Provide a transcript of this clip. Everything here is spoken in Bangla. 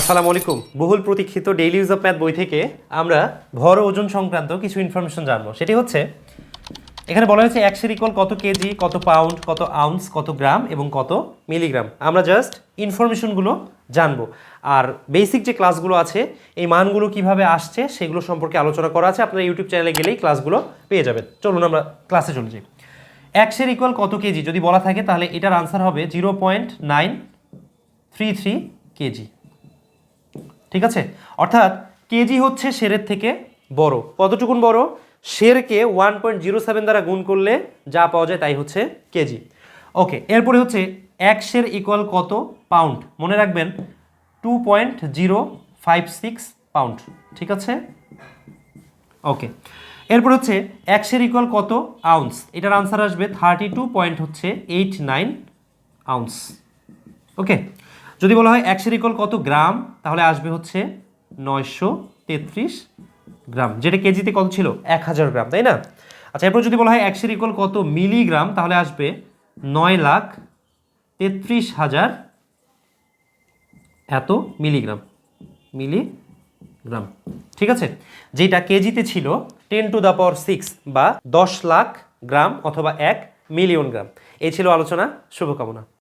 আসসালামু আলাইকুম। বহুল প্রতীক্ষিত ডেইলি ইউজ অফ ম্যাথ বই থেকে আমরা ভর ওজন সংক্রান্ত কিছু ইনফরমেশন জানব। সেটি হচ্ছে, এখানে বলা হয়েছে একশের ইকুয়াল কত কেজি কত পাউন্ড কত আউন্স কত গ্রাম এবং কত মিলিগ্রাম আমরা জাস্ট ইনফরমেশনগুলো জানব। আর বেসিক যে ক্লাসগুলো আছে, এই মানগুলো কীভাবে আসছে সেগুলো সম্পর্কে আলোচনা করা আছে। আপনারা ইউটিউব চ্যানেলে গেলেই ক্লাসগুলো পেয়ে যাবেন। চলুন আমরা ক্লাসে চলে যাই। একশের ইকুয়াল কত কেজি যদি বলা থাকে তাহলে এটার আনসার হবে zero point nine three three kg ঠিক আছে? অর্থাৎ কেজি হচ্ছে শেরের থেকে বড়। কতটুকুন বড়? শেরকে ওয়ান পয়েন্ট জিরো সেভেন দ্বারা গুণ করলে যা পাওয়া যায় তাই হচ্ছে কেজি ওকে এরপরে হচ্ছে এক শের ইকুয়াল কত? পাউন্ড মনে রাখবেন two point zero five six pound ঠিক আছে? ওকে এরপর হচ্ছে এক শের ইকুয়াল কত? আউন্স এটার আনসার আসবে থার্টি টু পয়েন্ট হচ্ছে এইট নাইন আউন্স ওকে যদি বলা হয় একশের ইকুয়াল কত গ্রাম, তাহলে আসবে হচ্ছে নয়শো তেত্রিশ গ্রাম, যেটা কেজিতে কত ছিল? এক হাজার গ্রাম, তাই না? আচ্ছা এরপর যদি বলা হয় একশের ইকুয়াল কত মিলিগ্রাম, তাহলে আসবে নয় লাখ তেত্রিশ হাজার এত মিলিগ্রাম মিলিগ্রাম। ঠিক আছে? যেটা কেজিতে ছিল ten to the power six বা দশ লাখ গ্রাম অথবা এক মিলিয়ন গ্রাম। এই ছিল আলোচনা, শুভকামনা।